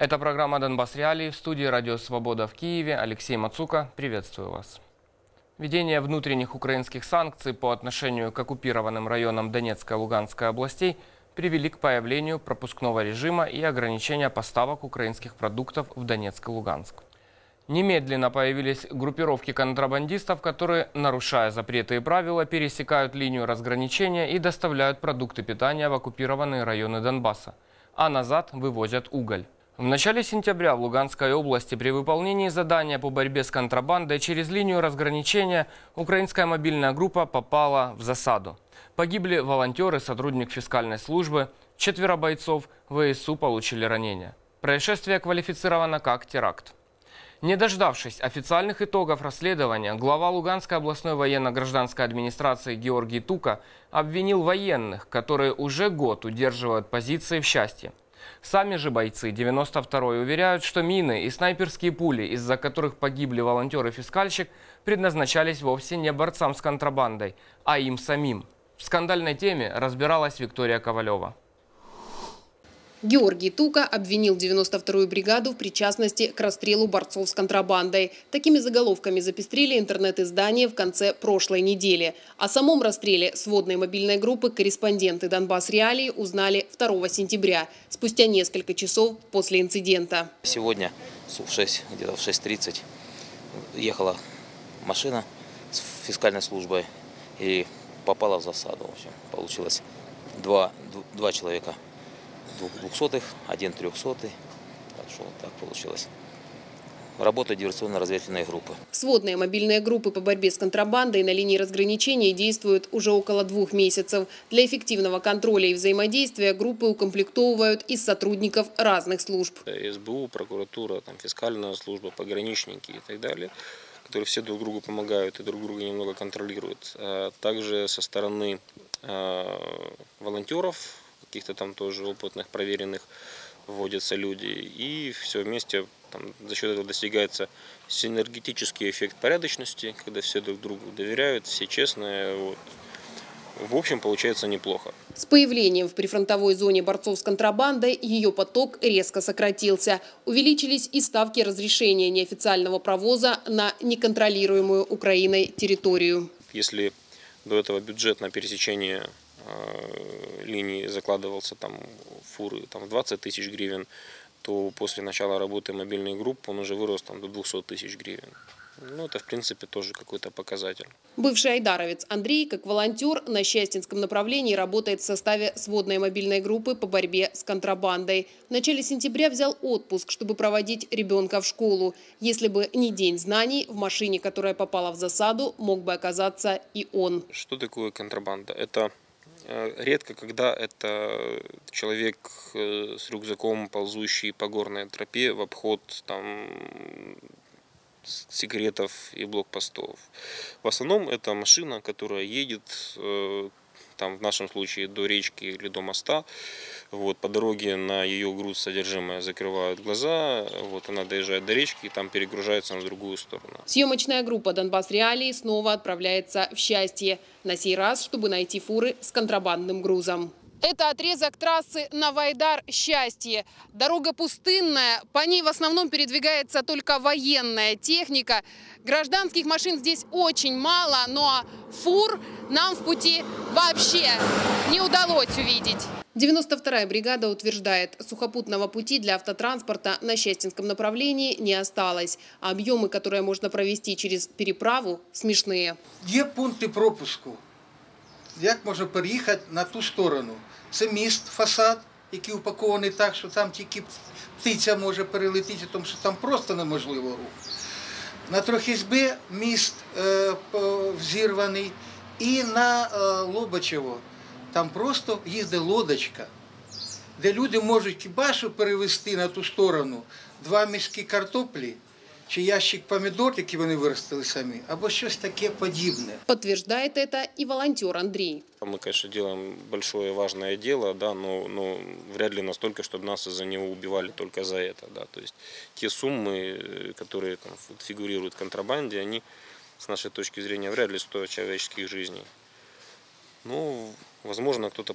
Это программа «Донбасс Реалии» в студии «Радио Свобода» в Киеве. Алексей Мацука, приветствую вас. Введение внутренних украинских санкций по отношению к оккупированным районам Донецкой и Луганской областей привели к появлению пропускного режима и ограничения поставок украинских продуктов в Донецк и Луганск. Немедленно появились группировки контрабандистов, которые, нарушая запреты и правила, пересекают линию разграничения и доставляют продукты питания в оккупированные районы Донбасса, а назад вывозят уголь. В начале сентября в Луганской области при выполнении задания по борьбе с контрабандой через линию разграничения украинская мобильная группа попала в засаду. Погибли волонтеры, сотрудник фискальной службы, четверо бойцов ВСУ получили ранения. Происшествие квалифицировано как теракт. Не дождавшись официальных итогов расследования, глава Луганской областной военно-гражданской администрации Георгий Тука обвинил военных, которые уже год удерживают позиции в счастье. Сами же бойцы 92-й уверяют, что мины и снайперские пули, из-за которых погибли волонтер и фискальщик, предназначались вовсе не борцам с контрабандой, а им самим. В скандальной теме разбиралась Виктория Ковалева. Георгий Тука обвинил 92-ю бригаду в причастности к расстрелу борцов с контрабандой. Такими заголовками запестрили интернет-издания в конце прошлой недели. О самом расстреле сводной мобильной группы корреспонденты Донбасс Реалии узнали 2 сентября, спустя несколько часов после инцидента. Сегодня в 6, где-то в 6.30 ехала машина с фискальной службой и попала в засаду. В общем, получилось два, два человека двухсотых, один трехсотый. Так что вот так получилось. Работа диверсионно-разведывательной группы. Сводные мобильные группы по борьбе с контрабандой на линии разграничения действуют уже около двух месяцев. Для эффективного контроля и взаимодействия группы укомплектовывают из сотрудников разных служб. СБУ, прокуратура, там, фискальная служба, пограничники и так далее которые все друг другу помогают и друг друга немного контролируют. А также со стороны а, волонтеров каких-то там тоже опытных, проверенных вводятся люди. И все вместе там, за счет этого достигается синергетический эффект порядочности, когда все друг другу доверяют, все честные. Вот. В общем, получается неплохо. С появлением в прифронтовой зоне борцов с контрабандой ее поток резко сократился. Увеличились и ставки разрешения неофициального провоза на неконтролируемую Украиной территорию. Если до этого бюджет на пересечение линии закладывался там фуры там, в 20 тысяч гривен, то после начала работы мобильной группы он уже вырос там, до 200 тысяч гривен. Ну, это, в принципе, тоже какой-то показатель. Бывший айдаровец Андрей, как волонтер, на Счастьинском направлении работает в составе сводной мобильной группы по борьбе с контрабандой. В начале сентября взял отпуск, чтобы проводить ребенка в школу. Если бы не день знаний, в машине, которая попала в засаду, мог бы оказаться и он. Что такое контрабанда? Это Э, редко, когда это человек э, с рюкзаком, ползущий по горной тропе в обход там, секретов и блокпостов. В основном это машина, которая едет э, там в нашем случае до речки или до моста. Вот, по дороге на ее груз содержимое закрывают глаза, вот, она доезжает до речки и там перегружается на другую сторону. Съемочная группа «Донбасс Реалии» снова отправляется в счастье. На сей раз, чтобы найти фуры с контрабандным грузом. Это отрезок трассы Навайдар-Счастье. Дорога пустынная, по ней в основном передвигается только военная техника. Гражданских машин здесь очень мало, но фур нам в пути вообще не удалось увидеть. 92-я бригада утверждает, сухопутного пути для автотранспорта на Счастинском направлении не осталось. А объемы, которые можно провести через переправу, смешные. Є пункти пропуску. Як можна переїхати на ту сторону? Це міст, фасад, який упакований так, що там тільки птиця може перелетіти, тому що там просто неможливо рух. На Трохізьби міст е, взірваний і на е, Лобачево там просто їздить лодочка, де люди можуть кібашу перевезти на ту сторону два мішки картоплі чи ящик помидор, які вони виростили самі, або щось таке подібне. Подтверждает это и волонтер Андрей. Мы, конечно, делаем большое важное дело, да, но, но вряд ли настолько, чтобы нас из-за него убивали только за это. Да. То есть те суммы, которые там, фигурируют в контрабанде, они, с нашей точки зрения, вряд ли стоят человеческих жизней. Ну, Возможно, кто-то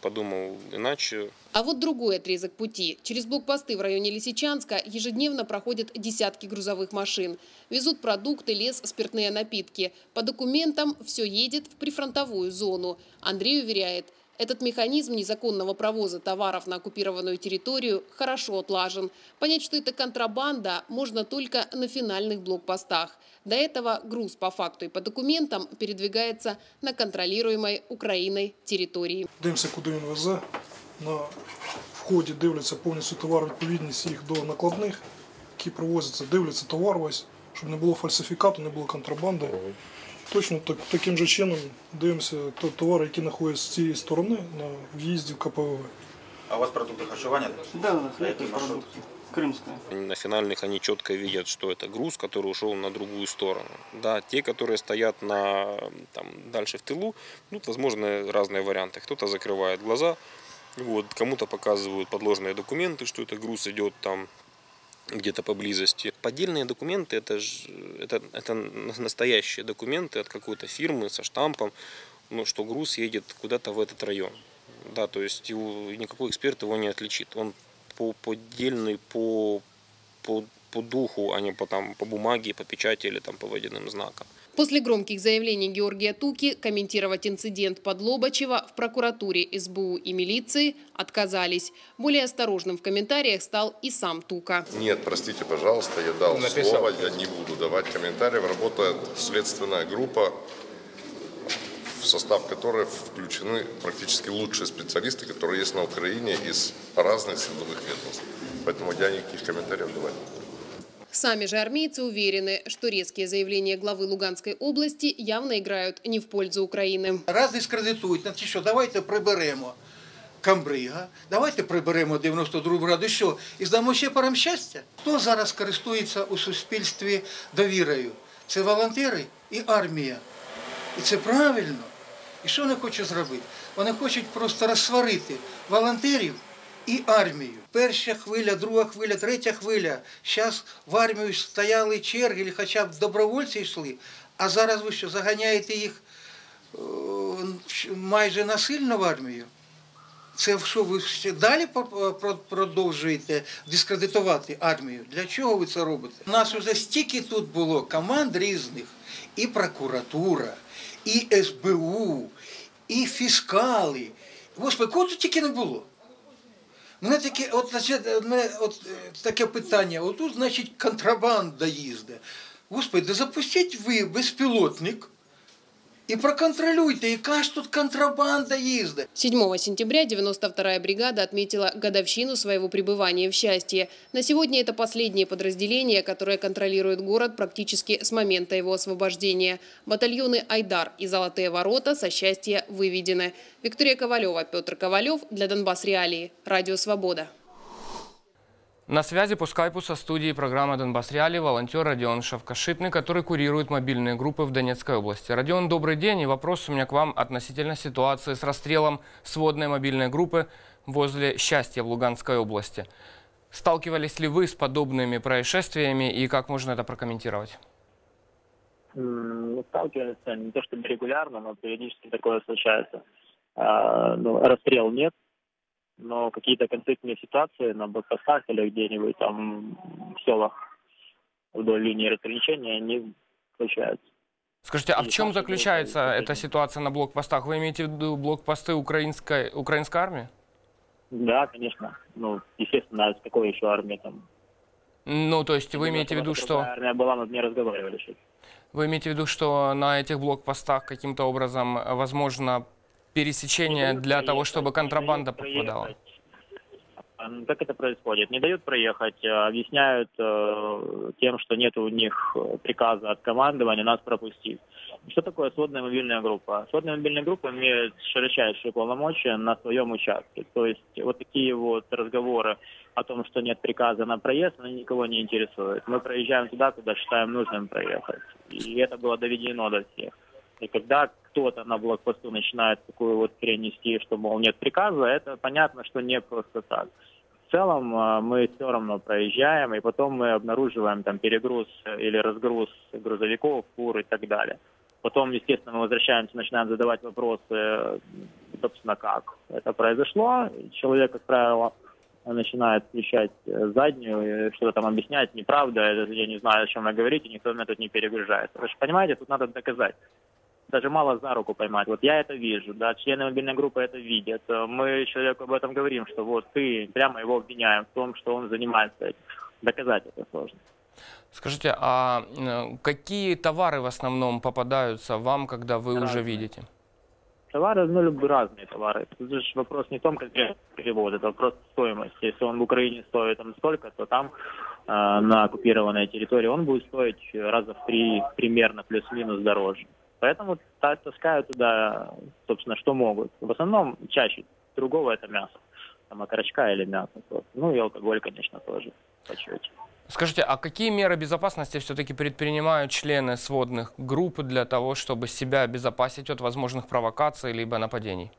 подумал иначе. А вот другой отрезок пути. Через блокпосты в районе Лисичанска ежедневно проходят десятки грузовых машин. Везут продукты, лес, спиртные напитки. По документам все едет в прифронтовую зону. Андрей уверяет, этот механизм незаконного провоза товаров на оккупированную территорию хорошо отлажен. Понять, что это контрабанда, можно только на финальных блокпостах. До этого груз по факту и по документам передвигается на контролируемой Украиной территории. Дивимося, куди він везе. На вході дивляться повністю товар, відповідність їх до накладних, які провозяться, дивляться товар весь, щоб не було фальсифікату, не було контрабанди. Точно так, таким же чином дивимося товари, які знаходяться з цієї сторони на в'їзді в КПВВ. А у вас продукты харчевания? Да, да, хлеб и продукты. Крымская. На финальных они четко видят, что это груз, который ушел на другую сторону. Да, те, которые стоят на, там, дальше в тылу, ну, возможно, разные варианты. Кто-то закрывает глаза, вот, кому-то показывают подложные документы, что это груз идет там где-то поблизости. Поддельные документы это, ж, это, это настоящие документы от какой-то фирмы со штампом, ну, что груз едет куда-то в этот район. Да, то есть его, никакой эксперт его не отличит. Он по поддельный, по, по, по духу, а не по, там, по бумаге, по печати или там, по водяным знакам. После громких заявлений Георгия Туки комментировать инцидент под Лобачева в прокуратуре СБУ и милиции отказались. Более осторожным в комментариях стал и сам Тука. Нет, простите, пожалуйста, я дал Написал. слово, я не буду давать комментариев. Работает следственная группа, в состав которой включены практически лучшие специалисты, которые есть на Украине из разных силовых ведомств. Поэтому я никаких комментариев давать не буду. Сами же армейцы уверены, что резкие заявления главы Луганской области явно играют не в пользу України. Раз дискредитують, значить що, давайте приберемо Камбрига, давайте приберемо 92 бригаду, що, і здамо ще парам щастя. Хто зараз користується у суспільстві довірою? Це волонтери і армія. І це правильно. І що вони хочуть зробити? Вони хочуть просто розсварити волонтерів і армію. Перша хвиля, друга хвиля, третя хвиля. Зараз в армію стояли черги, хоча б добровольці йшли, а зараз ви що заганяєте їх е, майже насильно в армію. Це що ви ще далі продовжуєте дискредитувати армію? Для чого ви це робите? У нас вже стільки тут було команд різних, і прокуратура, і СБУ, і фіскали. Господи, кого тут тільки не було? Мене таке, от, значить, мене, от таке питання. Отут, значить, контрабанда їздить. Господи, да запустіть ви безпілотник и проконтролируйте, яка ж тут контрабанда ездит. 7 сентября 92-я бригада отметила годовщину своего пребывания в счастье. На сегодня это последнее подразделение, которое контролирует город практически с момента его освобождения. Батальоны «Айдар» и «Золотые ворота» со счастья выведены. Виктория Ковалева, Петр Ковалев для Донбасс Реалии. Радио «Свобода». На связи по скайпу со студией программы «Донбасс Реалии» волонтер Родион Шавкашитный, который курирует мобильные группы в Донецкой области. Родион, добрый день. И вопрос у меня к вам относительно ситуации с расстрелом сводной мобильной группы возле Счастья в Луганской области. Сталкивались ли вы с подобными происшествиями и как можно это прокомментировать? Ну, сталкивались не то чтобы регулярно, но периодически такое случается. А, ну, расстрел нет, но какие-то конфликтные ситуации на блокпостах или где-нибудь там в селах вдоль линии разграничения, они случаются. Скажите, а в чем заключается эта ситуация на блокпостах? Вы имеете в виду блокпосты украинской, украинской армии? Да, конечно. Ну, естественно, с какой еще армии там? Ну, то есть вы имеете в виду, что... Армия была, мы не разговаривали сейчас. Вы имеете в виду, что на этих блокпостах каким-то образом возможно пересечения для того, чтобы контрабанда попадала? Как это происходит? Не дают проехать, э, объясняют э, тем, что нет у них приказа от командования нас пропустить. Что такое сводная мобильная группа? Сводная мобильная группа имеет широчайшие полномочия на своем участке. То есть вот такие вот разговоры о том, что нет приказа на проезд, они никого не интересуют. Мы проезжаем туда, куда считаем нужным проехать. И это было доведено до всех. И когда кто-то на блокпосту начинает такую вот перенести, что, мол, нет приказа, это понятно, что не просто так. В целом э, мы все равно проезжаем, и потом мы обнаруживаем там перегруз или разгруз грузовиков, фур и так далее. Потом, естественно, мы возвращаемся, начинаем задавать вопросы собственно, как это произошло. Человек, как правило, начинает включать э, заднюю, что-то там объяснять, неправда, я не знаю, о чем вы говорите, никто меня тут не перегружает. Вы же понимаете, тут надо доказать. Даже мало за руку поймать. Вот я это вижу, да, члены мобильной группы это видят. Мы человеку об этом говорим, что вот ты прямо его обвиняем в том, что он занимается этим. Доказать это сложно. Скажите, а э, какие товары в основном попадаются вам, когда вы Разные. уже видите? Товары, ну, любые разные товары. Тут же вопрос не в том, как перевод, это вопрос стоимости. Если он в Украине стоит там столько, то там э, на оккупированной территории он будет стоить раза в три примерно плюс-минус дороже. Поэтому таскают туда, собственно, что могут. В основном чаще другого это мясо. Там окорочка или мясо. Ну и алкоголь, конечно, тоже почете. Скажите, а какие меры безопасности все-таки предпринимают члены сводных групп для того, чтобы себя обезопасить от возможных провокаций либо нападений?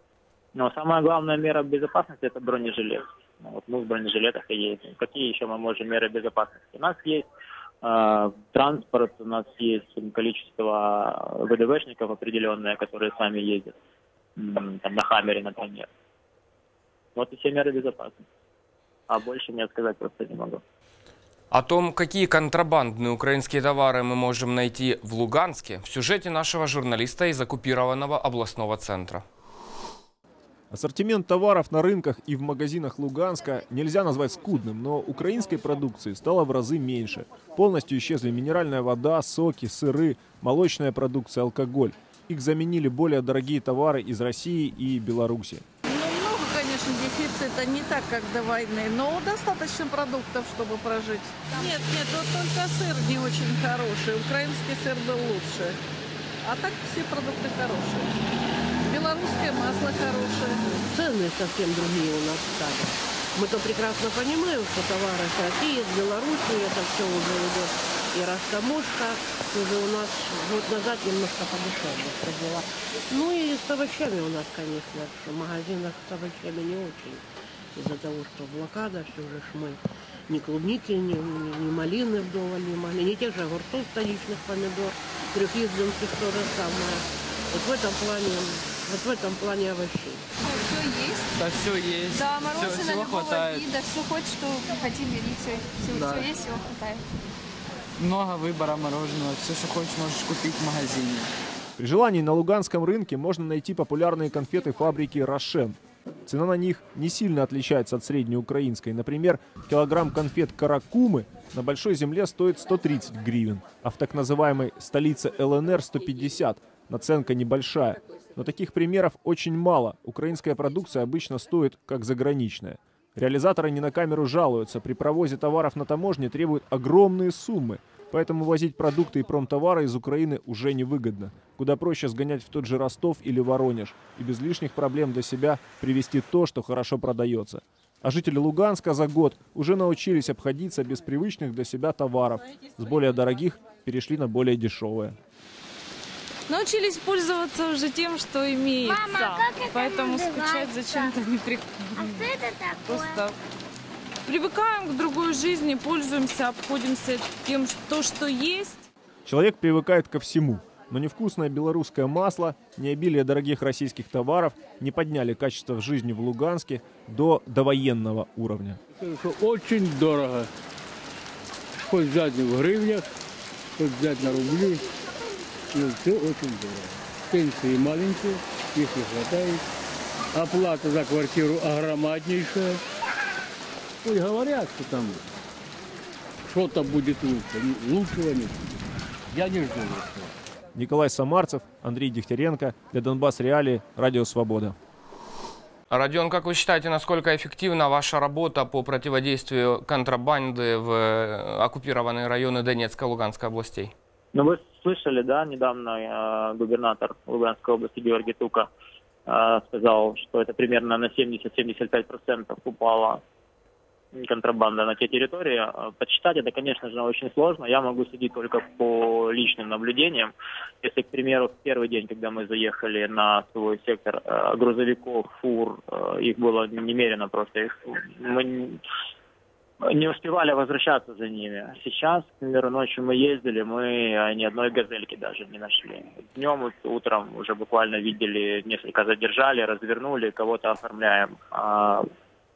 Ну, самая главная мера безопасности – это бронежилет. Ну, вот мы в бронежилетах и ездим. Какие еще мы можем меры безопасности? У нас есть транспорт, у нас есть количество ВДВшников определенное, которые сами ездят. Там, на Хаммере, например. Вот и все меры безопасности. А больше мне сказать просто не могу. О том, какие контрабандные украинские товары мы можем найти в Луганске, в сюжете нашего журналиста из оккупированного областного центра. Ассортимент товаров на рынках и в магазинах Луганска нельзя назвать скудным, но украинской продукции стало в разы меньше. Полностью исчезли минеральная вода, соки, сыры, молочная продукция, алкоголь. Их заменили более дорогие товары из России и Беларуси конечно, дефицита не так, как до войны, но достаточно продуктов, чтобы прожить. Нет, нет, вот только сыр не очень хороший. Украинский сыр был лучше. А так все продукты хорошие. Белорусское масло хорошее. Цены совсем другие у нас стали. Мы-то прекрасно понимаем, что товары какие, из Беларуси это все уже идет. И растаможка уже у нас год назад немножко подешевле продела. Ну и с овощами у нас, конечно, в магазинах с овощами не очень. Из-за того, что блокада, все же мы ни клубники, ни, ни, ни малины вдоволь не могли, ни тех же огурцов столичных помидор, трехъездинских то же самое. Вот в этом плане, вот в этом плане овощей. Все есть. Да, все есть. Да, мороженое любого хватает. вида, все хочешь, что хотим, бери, все, все, да. все есть, всего хватает. Много выбора мороженого, все, что хочешь, можешь купить в магазине. При желании на Луганском рынке можно найти популярные конфеты фабрики «Рошен». Цена на них не сильно отличается от среднеукраинской. Например, килограмм конфет «Каракумы» на Большой Земле стоит 130 гривен, а в так называемой столице ЛНР 150. Наценка небольшая. Но таких примеров очень мало. Украинская продукция обычно стоит как заграничная. Реализаторы не на камеру жалуются. При провозе товаров на таможне требуют огромные суммы. Поэтому возить продукты и промтовары из Украины уже невыгодно. Куда проще сгонять в тот же Ростов или Воронеж и без лишних проблем для себя привезти то, что хорошо продается. А жители Луганска за год уже научились обходиться без привычных для себя товаров. С более дорогих перешли на более дешевые научились пользоваться уже тем, что имеется. Мама, как это Поэтому называется? скучать зачем-то не приходится. А что это такое? Просто привыкаем к другой жизни, пользуемся, обходимся тем, что, что есть. Человек привыкает ко всему. Но невкусное белорусское масло, не обилие дорогих российских товаров не подняли качество жизни в Луганске до довоенного уровня. Очень дорого. Хоть взять в гривнях, хоть взять на рубли. Ну, все очень дорого. Пенсии маленькие, их не хватает. Оплата за квартиру огромнейшая. Ой, говорят, что там что-то будет лучше. Лучшего нет. Я не жду лучшего. Николай Самарцев, Андрей Дегтяренко. Для Донбасс Реалии. Радио Свобода. Родион, как вы считаете, насколько эффективна ваша работа по противодействию контрабанды в э, оккупированные районы Донецкой и Луганской областей? Ну, вы слышали, да, недавно э, губернатор Луганской области Георгий Тука э, сказал, что это примерно на 70-75% упала контрабанда на те территории. Э, подсчитать это, конечно же, очень сложно. Я могу судить только по личным наблюдениям. Если, к примеру, в первый день, когда мы заехали на свой сектор э, грузовиков, фур, э, их было немерено просто. Их, мы не успевали возвращаться за ними. Сейчас, к примеру, ночью мы ездили, мы а, ни одной газельки даже не нашли. Днем, утром уже буквально видели, несколько задержали, развернули, кого-то оформляем. А,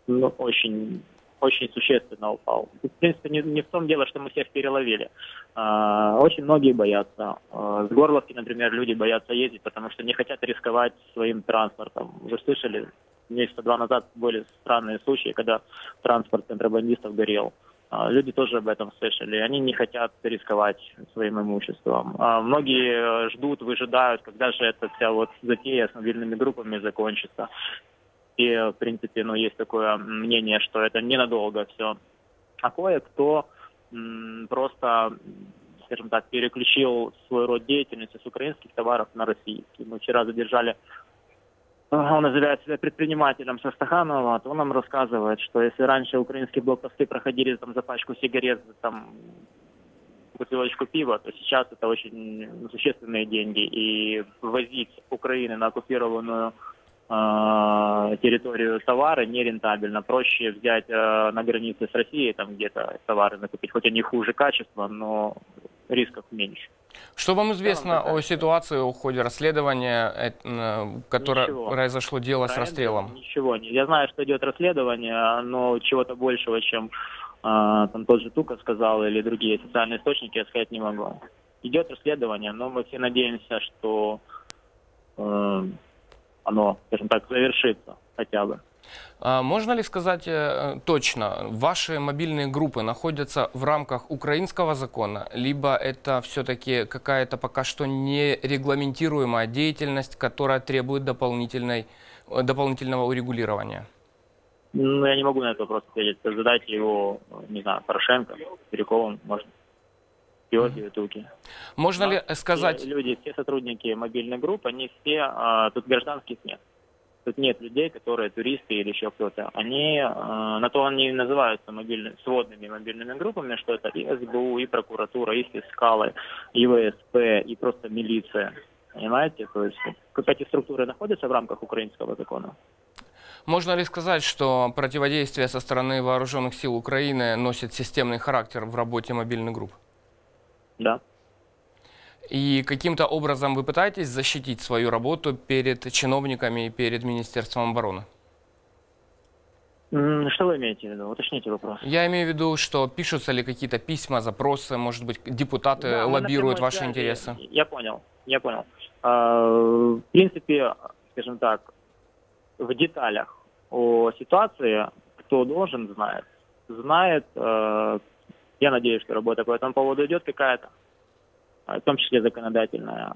ну, очень очень существенно упал. В принципе, не, не в том дело, что мы всех переловили. А, очень многие боятся. А, с Горловки, например, люди боятся ездить, потому что не хотят рисковать своим транспортом. Вы слышали, месяца два назад были странные случаи, когда транспорт контрабандистов горел. А, люди тоже об этом слышали. Они не хотят рисковать своим имуществом. А, многие ждут, выжидают, когда же эта вся вот затея с мобильными группами закончится. И, в принципе, ну, есть такое мнение, что это ненадолго все. А кое-кто просто, скажем так, переключил свой род деятельности с украинских товаров на российский. Мы вчера задержали он называет себя предпринимателем со Стаханова, то он нам рассказывает, что если раньше украинские блокпосты проходили там, за пачку сигарет, там, бутылочку пива, то сейчас это очень существенные деньги. И возить Украины на оккупированную э, территорию товары нерентабельно. Проще взять э, на границе с Россией там где-то товары накупить, хоть они хуже качества, но рисков меньше. Что вам известно о ситуации, о ходе расследования, которое Ничего. произошло дело Про с расстрелом? Ничего. Я знаю, что идет расследование, но чего-то большего, чем а, там тот же Тука сказал или другие социальные источники, я сказать не могу. Идет расследование, но мы все надеемся, что э, оно, скажем так, завершится хотя бы. А можно ли сказать э, точно, ваши мобильные группы находятся в рамках украинского закона, либо это все-таки какая-то пока что нерегламентируемая деятельность, которая требует дополнительной, э, дополнительного урегулирования? Ну, я не могу на этот вопрос ответить. Задайте его, не знаю, Порошенко, Перековым, может, Георгию Туки. Можно ли сказать... Все люди, все сотрудники мобильной группы, они все, а, тут гражданских нет. Тут нет людей, которые туристы или еще кто-то. Они, э, на то они называются мобильными, сводными мобильными группами, что это и СБУ, и прокуратура, и фискалы, и ВСП, и просто милиция. Понимаете? То есть как эти структуры находятся в рамках украинского закона. Можно ли сказать, что противодействие со стороны вооруженных сил Украины носит системный характер в работе мобильных групп? Да. И каким-то образом вы пытаетесь защитить свою работу перед чиновниками и перед Министерством обороны? Что вы имеете в виду? Уточните вопрос. Я имею в виду, что пишутся ли какие-то письма, запросы, может быть, депутаты да, лоббируют ваши связи. интересы? Я понял, я понял. А, в принципе, скажем так, в деталях о ситуации, кто должен, знает. Знает, э, я надеюсь, что работа по этому поводу идет какая-то. А, в том числе законодательная.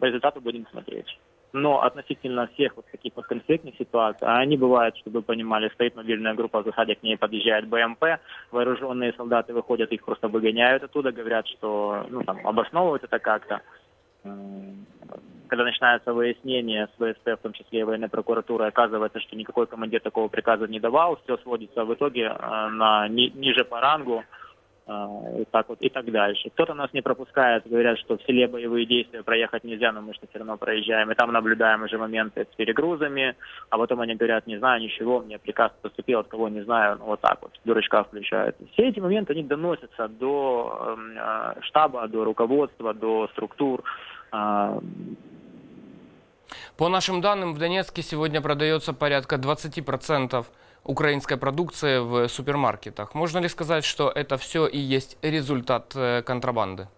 По результату будем смотреть. Но относительно всех вот таких вот конфликтных ситуаций, а они бывают, чтобы вы понимали, стоит мобильная группа засаде, к ней подъезжает БМП, вооруженные солдаты выходят, их просто выгоняют оттуда, говорят, что ну, там, обосновывают это как-то. Когда начинается выяснение с ВСП, в том числе и военной прокуратуры, оказывается, что никакой командир такого приказа не давал, все сводится в итоге э, на ни, ниже по рангу, а, и так вот и так дальше. Кто-то нас не пропускает, говорят, что в селе боевые действия проехать нельзя, но мы что все равно проезжаем, и там наблюдаем уже моменты с перегрузами, а потом они говорят, не знаю ничего, мне приказ поступил, от кого не знаю, ну вот так вот, дурачка включают. Все эти моменты, они доносятся до э, штаба, до руководства, до структур, э, по нашим данным, в Донецке сегодня продается порядка 20% украинской продукции в супермаркетах. Можно ли сказать, что это все и есть результат э, контрабанды?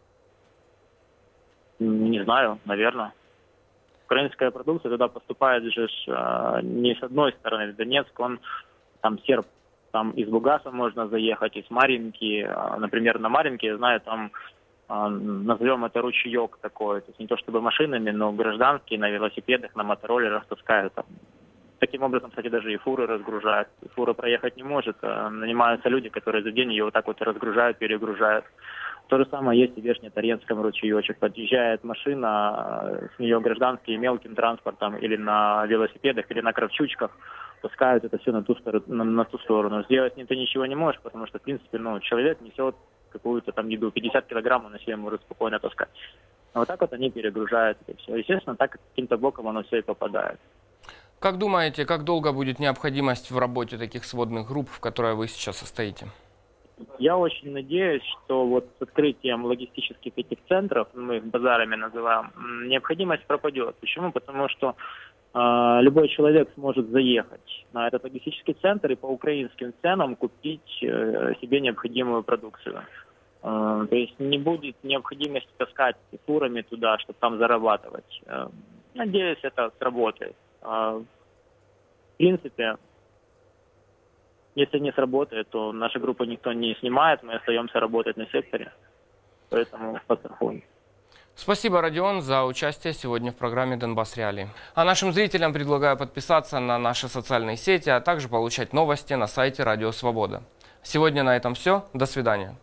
Не знаю, наверное. Украинская продукция туда поступает же э, не с одной стороны. Донецк, он там серб, там из Бугаса можно заехать, из Маринки. Э, например, на Маринке, я знаю, там назовем это ручеек такой, то есть не то чтобы машинами, но гражданские на велосипедах, на мотороллерах таскают там Таким образом, кстати, даже и фуры разгружают. Фура проехать не может, а нанимаются люди, которые за день ее вот так вот разгружают, перегружают. То же самое есть и в Верхнетаренском ручеечек. Подъезжает машина, с нее гражданские мелким транспортом или на велосипедах, или на кравчучках, пускают это все на ту, сторону, на, на ту сторону. Сделать ты ничего не можешь, потому что, в принципе, ну, человек несет какую-то там еду, 50 килограмм он себе может спокойно таскать. А вот так вот они перегружают это все. Естественно, так каким-то боком оно все и попадает. Как думаете, как долго будет необходимость в работе таких сводных групп, в которой вы сейчас состоите? Я очень надеюсь, что вот с открытием логистических этих центров, мы их базарами называем, необходимость пропадет. Почему? Потому что э, любой человек сможет заехать на этот логистический центр и по украинским ценам купить э, себе необходимую продукцию. Э, то есть не будет необходимости таскать турами туда, чтобы там зарабатывать. Э, надеюсь, это сработает. Э, в принципе, если не сработает, то наша группа никто не снимает, мы остаемся работать на секторе. Поэтому подстрахуем. Спасибо, Родион, за участие сегодня в программе «Донбасс Реалии». А нашим зрителям предлагаю подписаться на наши социальные сети, а также получать новости на сайте Радио Свобода. Сегодня на этом все. До свидания.